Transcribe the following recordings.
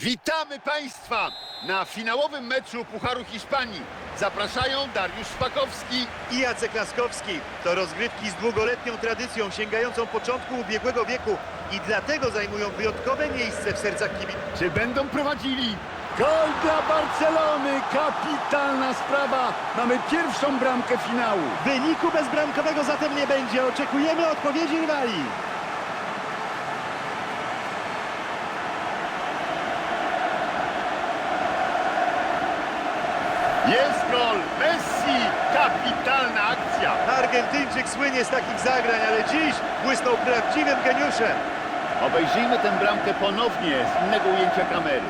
Witamy Państwa na finałowym meczu Pucharu Hiszpanii. Zapraszają Dariusz Szpakowski. i Jacek Laskowski. To rozgrywki z długoletnią tradycją sięgającą początku ubiegłego wieku i dlatego zajmują wyjątkowe miejsce w sercach kibiców. Czy będą prowadzili? Gol dla Barcelony! Kapitalna sprawa! Mamy pierwszą bramkę finału. Wyniku bezbramkowego zatem nie będzie. Oczekujemy odpowiedzi rywali. Jest gol! Messi! Kapitalna akcja! Argentyńczyk słynie z takich zagrań, ale dziś błysnął prawdziwym geniuszem. Obejrzyjmy tę bramkę ponownie z innego ujęcia kamery.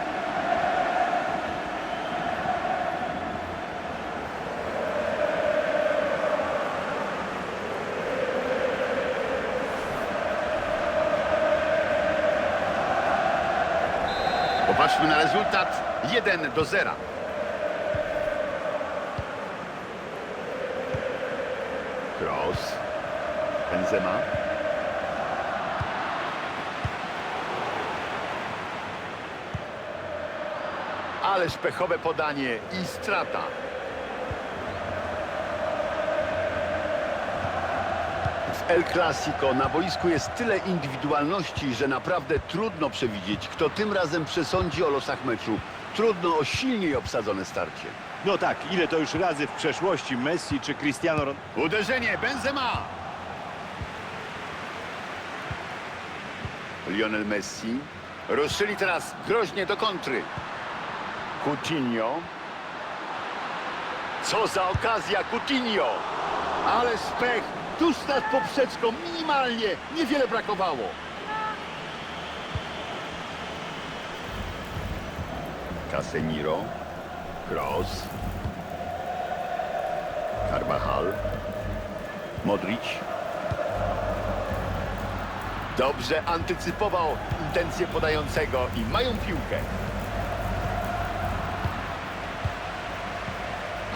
Popatrzmy na rezultat 1 do 0. Benzema. Ależ pechowe podanie i strata. W El Clasico na boisku jest tyle indywidualności, że naprawdę trudno przewidzieć, kto tym razem przesądzi o losach meczu. Trudno o silniej obsadzone starcie. No tak, ile to już razy w przeszłości Messi czy Cristiano Ronaldo. Uderzenie Benzema. Lionel Messi. Ruszyli teraz groźnie do kontry. Coutinho. Co za okazja Coutinho. Ale spech tuż nad poprzeczką, minimalnie, niewiele brakowało. Casemiro. Cross. Carvajal. Modric. Dobrze antycypował intencje podającego i mają piłkę.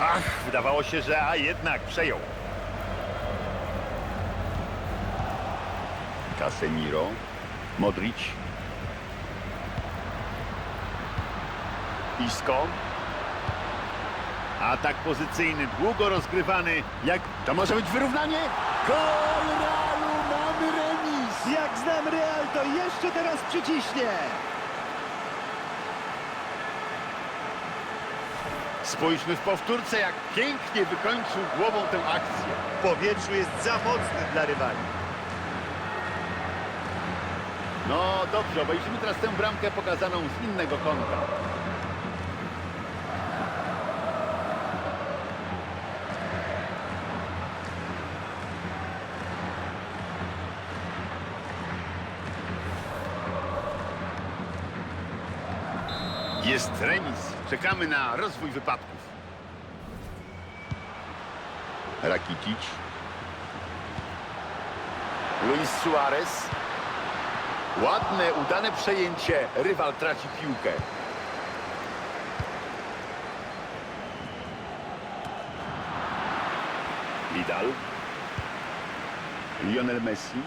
Ach, wydawało się, że a jednak przejął. Casemiro. Modric. Isco. Atak pozycyjny, długo rozgrywany. Jak to może być wyrównanie? Gol! Jak znam Real, to jeszcze teraz przyciśnie. Spójrzmy w powtórce, jak pięknie wykończył głową tę akcję. W powietrzu jest za mocny dla rywali. No dobrze, obejrzymy teraz tę bramkę pokazaną z innego kąta. Jest remis. Czekamy na rozwój wypadków. Rakitic. Luis Suarez. Ładne, udane przejęcie. Rywal traci piłkę. Vidal. Lionel Messi.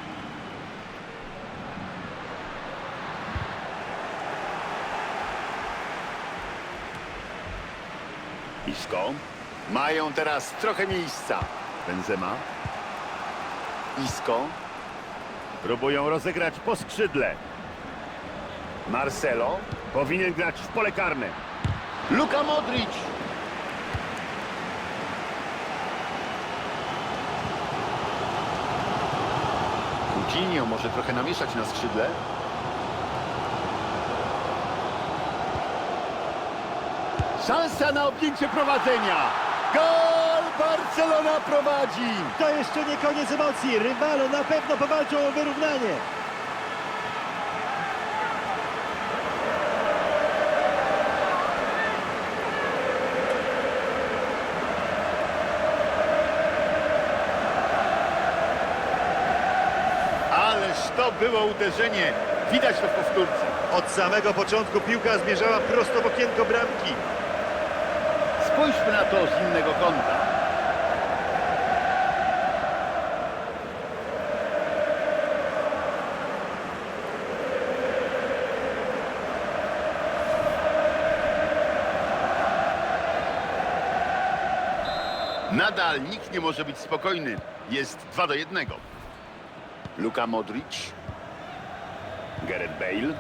Isco. Mają teraz trochę miejsca. Benzema. Isco. Próbują rozegrać po skrzydle. Marcelo powinien grać w pole karne. Luka Modric. Coutinho może trochę namieszać na skrzydle. Szansa na objęcie prowadzenia. Gol! Barcelona prowadzi. To jeszcze nie koniec emocji. Rywale na pewno powalczą o wyrównanie. Ależ to było uderzenie. Widać to w powtórce. Od samego początku piłka zmierzała prosto w okienko bramki. Spójrzmy na to z innego kąta. Nadal nikt nie może być spokojny. Jest 2 do 1. Luka Modric. Gareth Bale.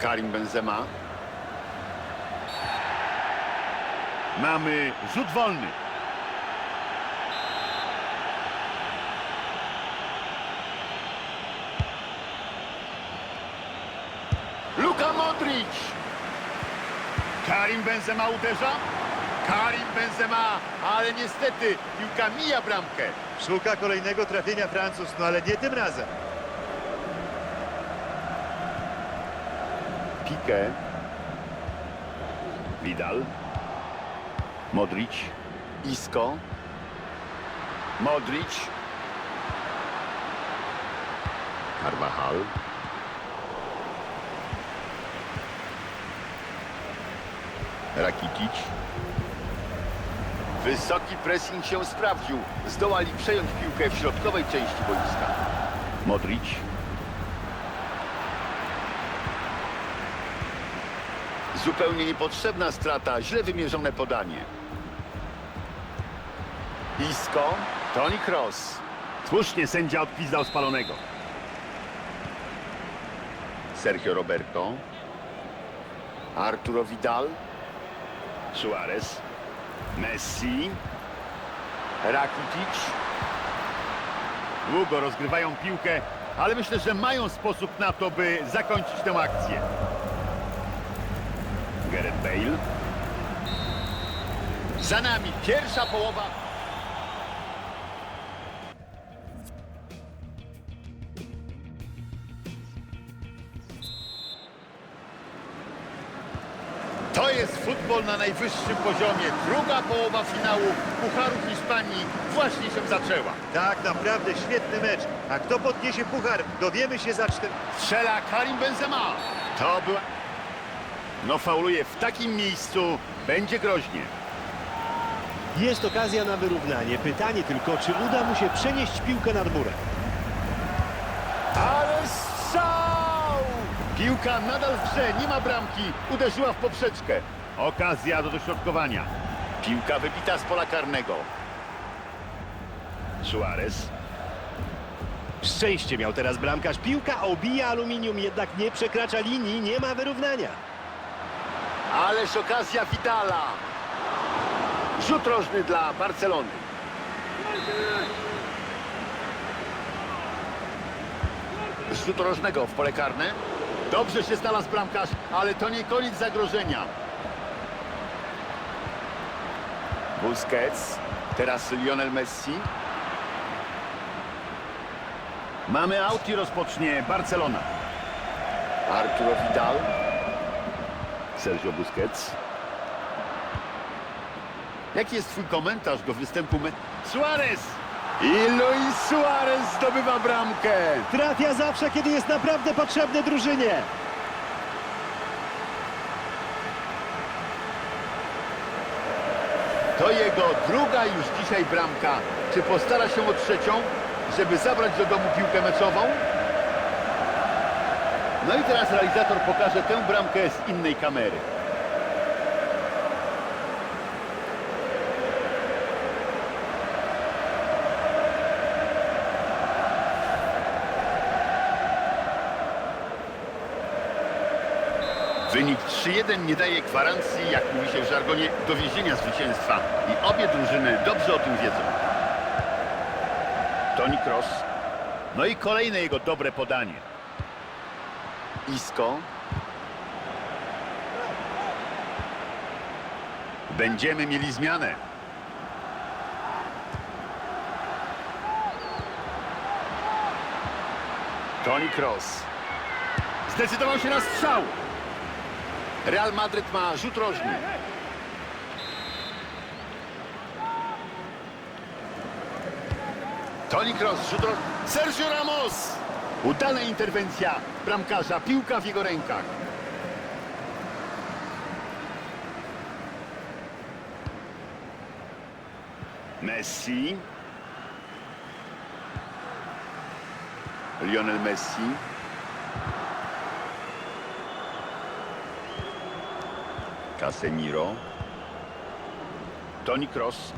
Karim Benzema. Mamy rzut wolny. Luka Modric. Karim Benzema uderza. Karim Benzema, ale niestety piłka mija bramkę. Szuka kolejnego trafienia Francuz, no ale nie tym razem. Piqué. Vidal. Modric. Isco. Modric. Carvajal. Rakitic. Wysoki pressing się sprawdził. Zdołali przejąć piłkę w środkowej części boiska. Modric. Zupełnie niepotrzebna strata, źle wymierzone podanie. Isco, Toni Kroos. Słusznie sędzia odpizdał spalonego. Sergio Roberto. Arturo Vidal. Suarez. Messi. Rakitic. Długo rozgrywają piłkę, ale myślę, że mają sposób na to, by zakończyć tę akcję. Gareth Bale. Za nami pierwsza połowa. Futbol na najwyższym poziomie. Druga połowa finału Pucharu Hiszpanii właśnie się zaczęła. Tak, naprawdę świetny mecz. A kto podniesie puchar, dowiemy się za 4... Strzela Karim Benzema. To była... No fauluje w takim miejscu. Będzie groźnie. Jest okazja na wyrównanie. Pytanie tylko, czy uda mu się przenieść piłkę nad murem. Ale strzał! Piłka nadal w grze, nie ma bramki. Uderzyła w poprzeczkę. Okazja do dośrodkowania. Piłka wybita z pola karnego. Suarez. Szczęście miał teraz bramkarz. Piłka obija aluminium, jednak nie przekracza linii, nie ma wyrównania. Ależ okazja Vidala. Rzut rożny dla Barcelony. Z rzutu rożnego w pole karne. Dobrze się znalazł bramkarz, ale to nie koniec zagrożenia. Busquets. Teraz Lionel Messi. Mamy aut i rozpocznie Barcelona. Arturo Vidal. Sergio Busquets. Jaki jest twój komentarz do występu Me... Suarez! I Luis Suarez zdobywa bramkę. Trafia zawsze, kiedy jest naprawdę potrzebny drużynie. To jego druga już dzisiaj bramka. Czy postara się o trzecią, żeby zabrać do domu piłkę meczową? No i teraz realizator pokaże tę bramkę z innej kamery. 3-1 nie daje gwarancji, jak mówi się w żargonie, dowiezienia zwycięstwa. I obie drużyny dobrze o tym wiedzą. Toni Kroos. No i kolejne jego dobre podanie. Isco. Będziemy mieli zmianę. Toni Kroos. Zdecydował się na strzał. Real Madryt ma rzut rożny. Toni Kroos, rzut rożny. Sergio Ramos! Udana interwencja bramkarza, piłka w jego rękach. Messi. Lionel Messi. Casemiro. Toni Kroos.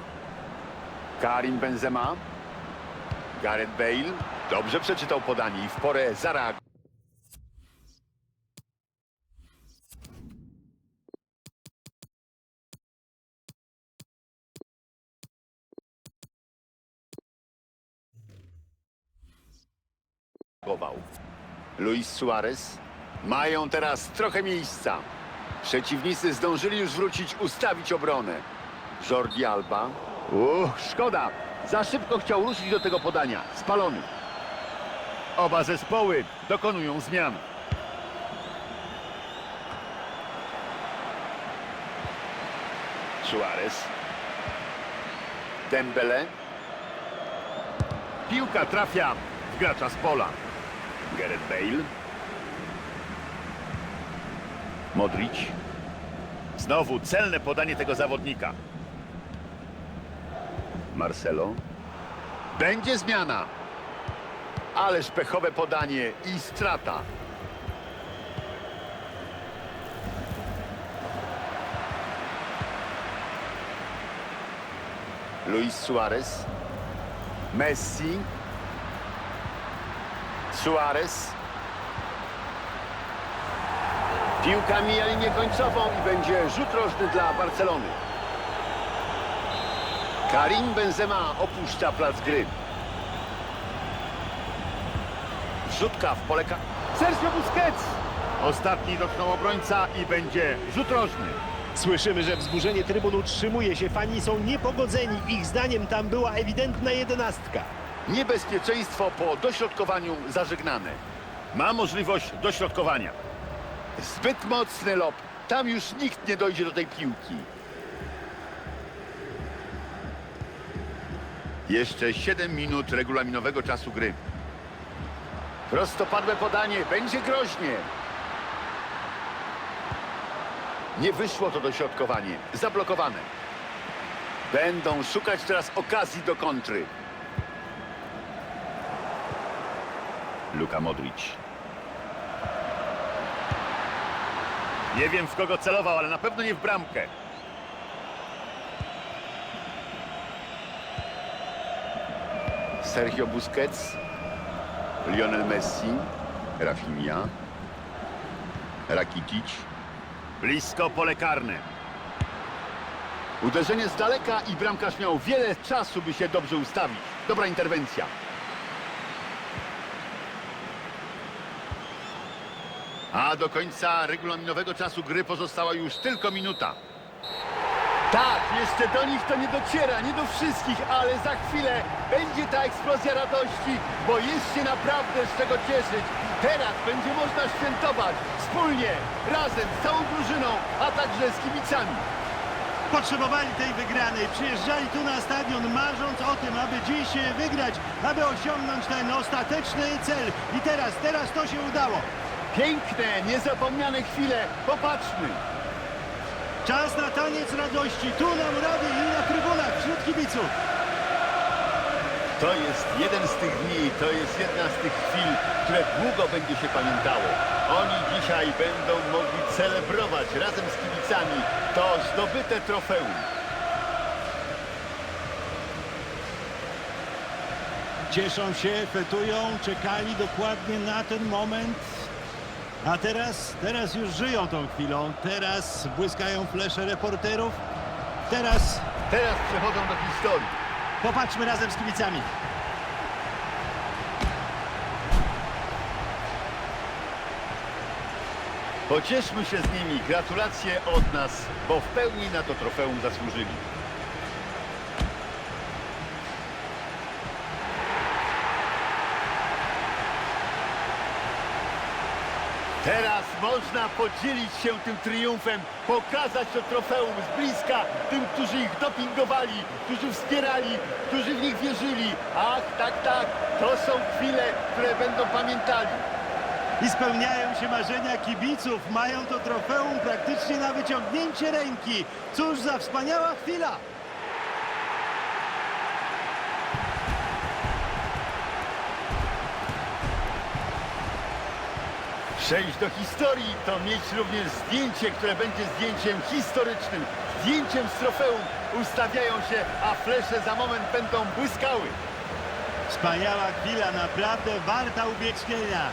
Karim Benzema. Gareth Bale. Dobrze przeczytał podanie i w porę zareagował. Luis Suarez. Mają teraz trochę miejsca. Przeciwnicy zdążyli już wrócić, ustawić obronę. Jordi Alba. Uch, szkoda. Za szybko chciał ruszyć do tego podania. Spalony. Oba zespoły dokonują zmian. Suarez. Dembele. Piłka trafia w gracza z pola. Gareth Bale. Modric. Znowu celne podanie tego zawodnika. Marcelo. Będzie zmiana. Ależ pechowe podanie i strata. Luis Suarez. Messi. Suarez. Piłka mija linię końcową i będzie rzut rożny dla Barcelony. Karim Benzema opuszcza plac gry. Wrzutka w pole ka... Sergio Busquets! Ostatni dotknął obrońca i będzie rzut rożny. Słyszymy, że wzburzenie trybun utrzymuje się. Fani są niepogodzeni. Ich zdaniem tam była ewidentna jedenastka. Niebezpieczeństwo po dośrodkowaniu zażegnane. Ma możliwość dośrodkowania. Zbyt mocny lob. Tam już nikt nie dojdzie do tej piłki. Jeszcze 7 minut regulaminowego czasu gry. Prostopadłe podanie. Będzie groźnie. Nie wyszło to dośrodkowanie. Zablokowane. Będą szukać teraz okazji do kontry. Luka Modric. Nie wiem w kogo celował, ale na pewno nie w bramkę. Sergio Busquets, Lionel Messi, Rafinha, Rakitic. Blisko pole karne. Uderzenie z daleka i bramkarz miał wiele czasu, by się dobrze ustawić. Dobra interwencja. A do końca regulaminowego czasu gry pozostała już tylko minuta. Tak, jeszcze do nich to nie dociera, nie do wszystkich, ale za chwilę będzie ta eksplozja radości, bo jest się naprawdę z czego cieszyć. Teraz będzie można świętować wspólnie, razem, z całą drużyną, a także z kibicami. Potrzebowali tej wygranej, przyjeżdżali tu na stadion marząc o tym, aby dziś wygrać, aby osiągnąć ten ostateczny cel. I teraz, teraz to się udało. Piękne, niezapomniane chwile, popatrzmy. Czas na taniec radości, tu na murawie i na trybunach wśród kibiców. To jest jeden z tych dni, to jest jedna z tych chwil, które długo będzie się pamiętało. Oni dzisiaj będą mogli celebrować razem z kibicami to zdobyte trofeum. Cieszą się, fetują, czekali dokładnie na ten moment. A teraz, teraz już żyją tą chwilą. Teraz błyskają flesze reporterów. Teraz Teraz przechodzą do historii. popatrzmy razem z kibicami. Pocieszmy się z nimi, gratulacje od nas, bo w pełni na to trofeum zasłużyli. Teraz można podzielić się tym triumfem, pokazać to trofeum z bliska tym, którzy ich dopingowali, którzy wspierali, którzy w nich wierzyli. Ach, tak, tak, to są chwile, które będą pamiętali. I spełniają się marzenia kibiców. Mają to trofeum praktycznie na wyciągnięcie ręki. Cóż za wspaniała chwila! Przejść do historii to mieć również zdjęcie, które będzie zdjęciem historycznym. zdjęciem z trofeum ustawiają się, a flesze za moment będą błyskały. Wspaniała chwila, naprawdę warta ubiegnienia.